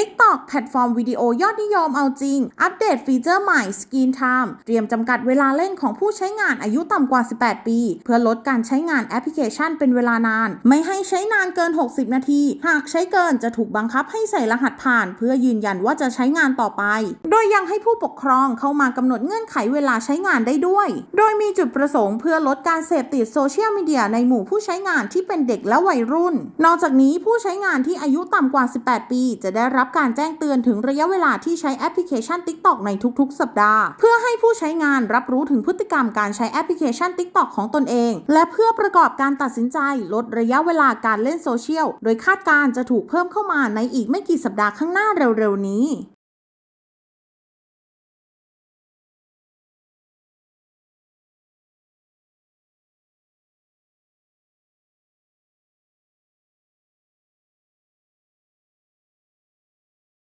TikTok แพลตฟอร์มวิดีโอยอดนิยมเอาจริง อัปเดตฟีเจอร์ใหม่ Screen Time เตรียมจำกัดเวลาเล่นของผู้ใช้งานอายุต่ำกว่า 18 ปี เพื่อลดการใช้งานแอปพลิเคชันเป็นเวลานาน ไม่ให้ใช้นานเกิน 60 นาที หากใช้เกินจะถูกบังคับให้ใส่รหัสผ่าน เพื่อยืนยันว่าจะใช้งานต่อไป โดยยังให้ผู้ปกครองเข้ามากำหนดเงื่อนไขเวลาใช้งานได้ด้วย โดยมีจุดประสงค์เพื่อลดการเสพติดโซเชียลมีเดียในหมู่ผู้ใช้งานที่เป็นเด็กและวัยรุ่น นอกจากนี้ผู้ใช้งานที่อายุต่ำกว่า 18 ปี จะได้รับการแจ้งเตือนถึงระยะเวลาที่ใช้แอปพลิเคชัน TikTok ในทุกๆ สัปดาห์ เพื่อให้ผู้ใช้งานรับรู้ถึงพฤติกรรมการใช้แอปพลิเคชัน TikTok ของตนเอง และเพื่อประกอบการตัดสินใจลดระยะเวลาการเล่นโซเชียล โดยคาดการณ์จะถูกเพิ่มเข้ามาในอีกไม่กี่สัปดาห์ข้างหน้าเร็วๆนี้